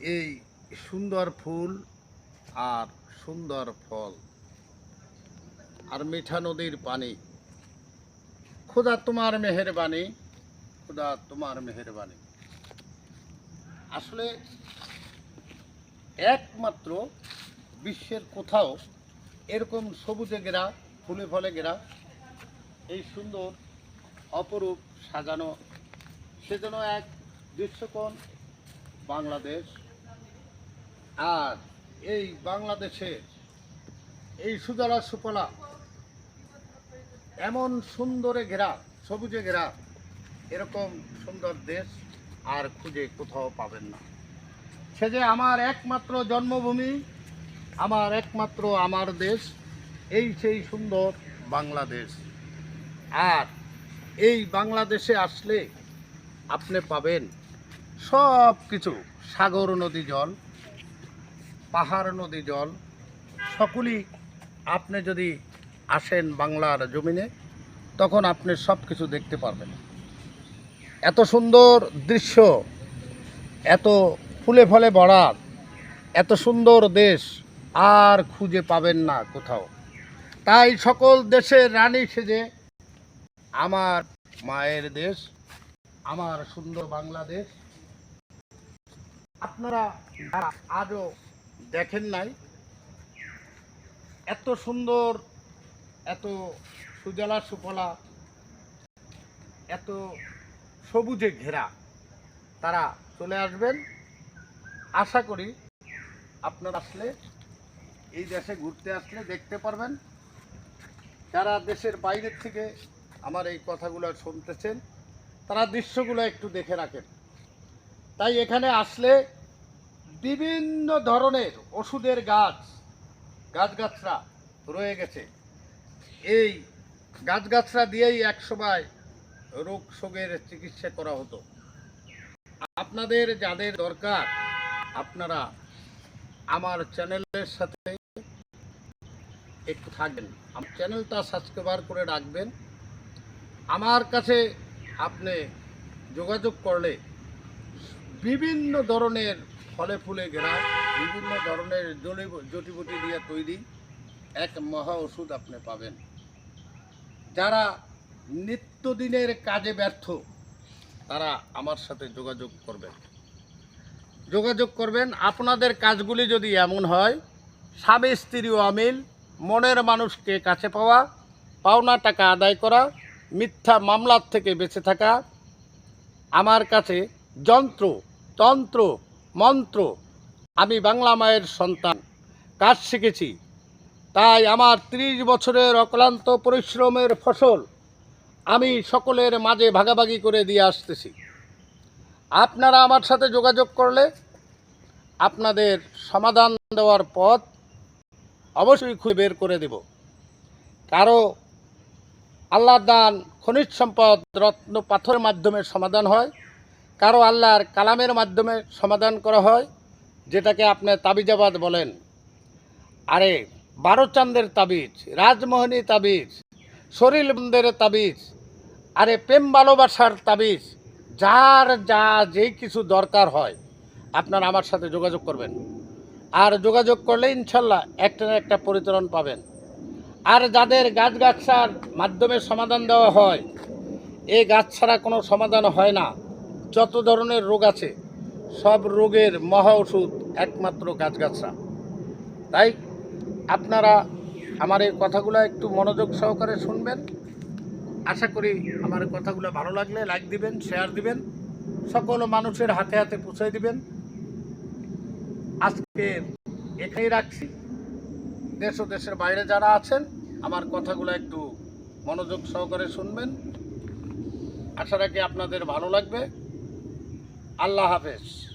এই সুন্দর ফুল আর সুন্দর ফল আর মিঠা নদীর পানি। খোদা তোমার মেহেরবানি, খোদা তোমার মেহেরবানি। আসলে একমাত্র বিশ্বের কোথাও এরকম সবুজে ঘেরা, ফুলে ফলে ঘেরা, এই সুন্দর অপরূপ সাজানো সেজন্য এক দৃশ্যকোণ বাংলাদেশ। আর এই বাংলাদেশে এই সুজলা সুফলা এমন সুন্দরে ঘেরা, সবুজে ঘেরা, এরকম সুন্দর দেশ আর খুঁজে কোথাও পাবেন না। সে যে আমার একমাত্র জন্মভূমি, আমার একমাত্র আমার দেশ, এই সেই সুন্দর বাংলাদেশ। আর এই বাংলাদেশে আসলে আপনি পাবেন সব কিছু সাগর নদী জল পাহাড়, নদী, জল, সকলেই আপনি যদি আসেন বাংলার জমিনে, তখন আপনি সব কিছু দেখতে পারবেন। এত সুন্দর দৃশ্য, এত ফুলে ফলে ভরা, এত সুন্দর দেশ আর খুঁজে পাবেন না কোথাও। তাই সকল দেশের রানী সেজে, আমার মায়ের দেশ, আমার সুন্দর বাংলাদেশ, আপনারা আজও দেখেন নাই। এত সুন্দর, এত সুজলা সুফলা, এত সবুজে ঘেরা। তারা চলে আসবেন। আশা করি আপনারা আসলে এই দেশে ঘুরতে আসলে দেখতে পারবেন। যারা দেশের বাইরের থেকে আমার এই কথাগুলো শুনতেছেন, তারা দৃশ্যগুলো একটু দেখে রাখেন। তাই এখানে আসলে বিভিন্ন ধরনের ওষুধের গাছ, গাছগাছরা রয়ে গেছে। এই গাছগাছরা দিয়েই একসময় রোগ শোকের চিকিৎসা করা হতো। আপনাদের যাদের দরকার, আপনারা আমার চ্যানেলের সাথে একটু থাকবেন। আমার চ্যানেলটা সাবস্ক্রাইবার করে রাখবেন। আমার কাছে আপনি যোগাযোগ করলে বিভিন্ন ধরনের ফলে ফুলে ঘেরা বিভিন্ন ধরনের জটিবুটি দিয়ে তৈরি এক মহা ওষুধ আপনি পাবেন। যারা নিত্যদিনের কাজে ব্যর্থ, তারা আমার সাথে যোগাযোগ করবেন। যোগাযোগ করবেন, আপনাদের কাজগুলি যদি এমন হয়, স্বামী, স্ত্রী অমিল মনের মানুষকে কাছে পাওয়া, পাওনা টাকা আদায় করা, মিথ্যা মামলার থেকে বেঁচে থাকা, আমার কাছে যন্ত্র, তন্ত্র মন্ত্র। আমি বাংলা মায়ের সন্তান। কাজ শিখেছি। তাই আমার ত্রিশ বছরের অক্লান্ত পরিশ্রমের ফসল আমি সকলের মাঝে ভাগাভাগি করে দিয়ে আসতেছি। আপনারা আমার সাথে যোগাযোগ করলে আপনাদের সমাধান দেওয়ার পথ অবশ্যই খুঁজে বের করে দেব। কারও আল্লাহর দান, খনিজ সম্পদ, রত্ন, পাথরের মাধ্যমে সমাধান হয়। কারও আল্লাহর কালামের মাধ্যমে সমাধান করা হয়, যেটাকে আপনি তাবিজাবাদ বলেন। আরে, বারো চান্দের তাবিজ, রাজমোহনী তাবিজ, শরীর বন্দের তাবিজ, আরে, প্রেম ভালোবাসার তাবিজ, যার যা যেই কিছু দরকার হয়, আপনারা আমার সাথে যোগাযোগ করবেন। আর যোগাযোগ করলে ইনশাল্লাহ একটা না একটা পরিতরণ পাবেন। আর যাদের গাছগাছার মাধ্যমে সমাধান দেওয়া হয় এই গাছ ছাড়া কোনো সমাধান হয় না। যত ধরনের রোগ আছে, সব রোগের মহা ওষুধ একমাত্র গাছগাছরা তাই আপনারা আমার এই কথাগুলো একটু মনোযোগ সহকারে শুনবেন। আশা করি আমার কথাগুলো ভালো লাগলে লাইক দিবেন, শেয়ার দিবেন, সকল মানুষের হাতে হাতে পৌঁছে দিবেন। আজকে এখানেই রাখছি। দেশ ও দেশের বাইরে যারা আছেন, আমার কথাগুলো একটু মনোযোগ সহকারে শুনবেন। আশা রাখি আপনাদের ভালো লাগবে। আল্লাহ হাফেজ।